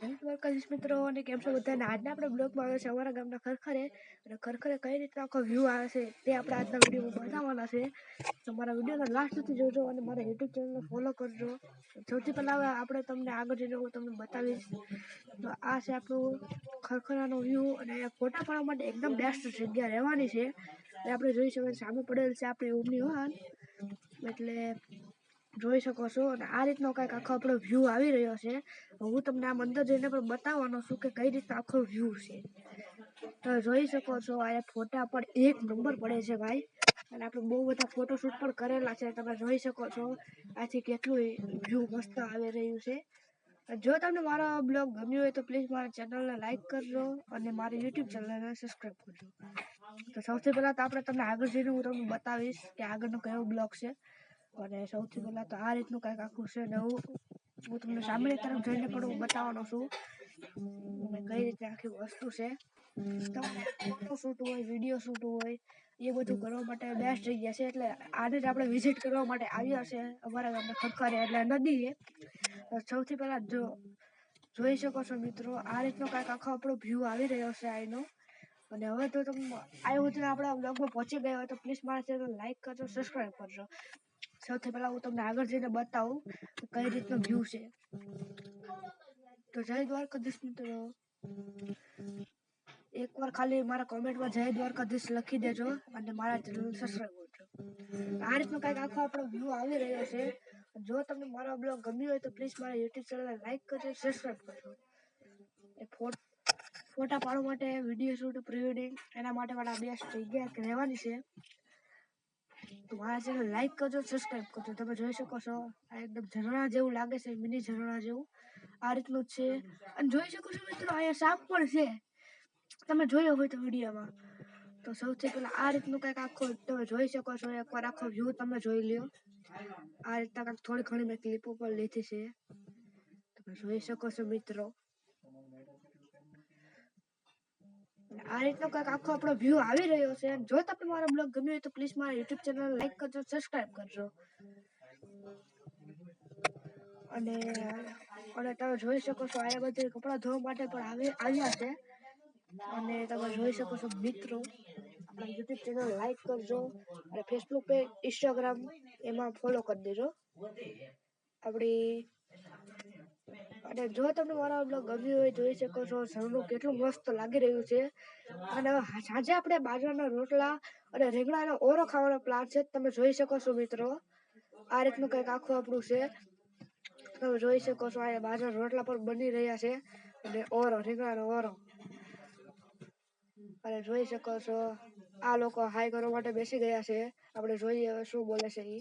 મિત્રો અને કેમ છો બધાને આજના આપણે બ્લોગમાં આવે છે, અમારા ગામના ખરખરે. અને ખરખરે કઈ રીતના આખો વ્યૂ આવે છે, તે આપણે આજના વિડીયોમાં બતાવવાના છે. તો મારા વિડીયોને લાસ્ટ સુધી જોજો અને મારા યુટ્યુબ ચેનલને ફોલો કરજો. સૌથી પહેલાં આપણે તમને આગળ જઈને હું તમને બતાવીશ. તો આ છે આપણું ખરખરાનો વ્યૂ અને ફોટા પાડવા માટે એકદમ બેસ્ટ જગ્યા રહેવાની છે. એ આપણે જોઈ શકીએ સામે પડેલ છે આપણી ઉમની વાહન. એટલે જોઈ શકો છો અને આ રીતનો કંઈક આખો આપણો વ્યૂ આવી રહ્યો છે. હું તમને આમ અંદર જઈને પણ બતાવવાનો છું કે કઈ રીતનો આખો વ્યૂ છે. તો જોઈ શકો છો, આ ફોટા પણ એક નંબર પડે છે ભાઈ. અને આપણે બહુ બધા ફોટોશૂટ પણ કરેલા છે, તમે જોઈ શકો છો. આથી કેટલું વ્યૂ મસ્ત આવી રહ્યું છે. જો તમને મારો બ્લોગ ગમ્યો હોય તો પ્લીઝ મારા ચેનલને લાઇક કરજો અને મારી યુટ્યુબ ચેનલને સબસ્ક્રાઈબ કરજો. તો સૌથી પહેલાં તો આપણે તમને આગળ જઈને હું તમને બતાવીશ કે આગળનો કયો બ્લોગ છે. અને સૌથી પહેલાં તો આ રીતનું કંઈક આખું છે ને હું તમને સામેની તરફ જોઈને પણ હું બતાવવાનો છું. કઈ રીતે આખી વસ્તુ છે. તમને ફોટો શૂટ હોય વીડિયો શૂટ હોય, એ બધું કરવા માટે બેસ્ટ થઈ ગયા છે. એટલે આને જ આપણે વિઝિટ કરવા માટે આવ્યા છે. અમારા ગામને ખખરે એટલે નદીએ. સૌથી પહેલાં જો જોઈ શકો છો મિત્રો, આ રીતનો કાંઈક આખો આપણો વ્યૂ આવી રહ્યો છે આનો અને હવે તો તમે આવ્યો સુધી આપણા બ્લોગમાં પહોંચી ગયા હોય તો પ્લીઝ મારા ચેનલ લાઈક કરજો સબસ્ક્રાઈબ કરજો. સૌથી પહેલાં હું તમને આગળ જઈને બતાવું કઈ રીતનો વ્યૂ છે. તો જય દ્વારકાધીશ મિત્રો. એકવાર ખાલી મારા કોમેન્ટમાં જય દ્વારકાધીશ લખી દેજો અને મારા ચેનલ સબસ્ક્રાઈબ કરજો. આ રીતનો કંઈક આખો આપણો વ્યૂ આવી રહ્યો છે. જો તમને મારો બ્લોગ ગમ્યો હોય તો પ્લીઝ મારા યુટ્યુબ ચેનલને લાઈક કરજો સબસ્ક્રાઈબ કરજો. એ ફોટા પાડવા માટે વીડિયો શૂટ પ્રી વેડિંગ એના માટે મારા બેસ્ટ જગ્યા રહેવાની છે. તો મારા ચેનલ લાઈક કરજો સબસ્ક્રાઈબ કરજો. તમે જોઈ શકો છો, આ એકદમ ઝરણા જેવું લાગે છે મિની ઝરણા જેવું. આ રીતનું છે. અને જોઈ શકો છો મિત્રો, અહીંયા સાપ પણ છે. તમે જોયો હોય તો વિડીયોમાં. તો સૌથી પહેલાં આ રીતનું કંઈક આખો તમે જોઈ શકો છો. એકવાર આખો વ્યૂ તમે જોઈ લ્યો. આ રીતના કંઈક થોડી ઘણી મેં ક્લિપો પણ લીધી છે. તમે જોઈ શકો છો મિત્રો. આ રીતનો કંઈક આખો આપણો વ્યૂ આવી રહ્યો છે. જો તમને મારો બ્લોગ ગમ્યો હોય તો પ્લીઝ મારા યુટ્યુબ ચેનલ લાઈક કરજો સબસ્ક્રાઇબ કરજો. અને અને તમે જોઈ શકો છો આ બધે કપડાં ધોવા માટે પણ આવે, આવ્યા છે. અને તમે જોઈ શકો છો મિત્રો, આપણા યુટ્યુબ ચેનલ લાઈક કરજો. અને ફેસબુક પે ઇન્સ્ટાગ્રામ એમાં ફોલો કરી દેજો. આપણી અને જો તમને મારો બ્લોગ ગમ્યો હોય, જોઈ શકો છો સરનું કેટલું મસ્ત લાગી રહ્યું છે. અને સાંજે આપણે બાજરાના રોટલા અને રીંગણાનો ઓરો ખાવાનો પ્લાન છે. તમે જોઈ શકો છો મિત્રો. આ રીતનું કંઈક આખું આપણું છે. તમે જોઈ શકો છો, આ બાજરાના રોટલા પણ બની રહ્યા છે. અને ઓરો રીંગણાનો ઓરો અને જોઈ શકો છો, આ લોકો હાઈ કરવા માટે બેસી ગયા છે. આપણે જોઈએ શું બોલે છે એ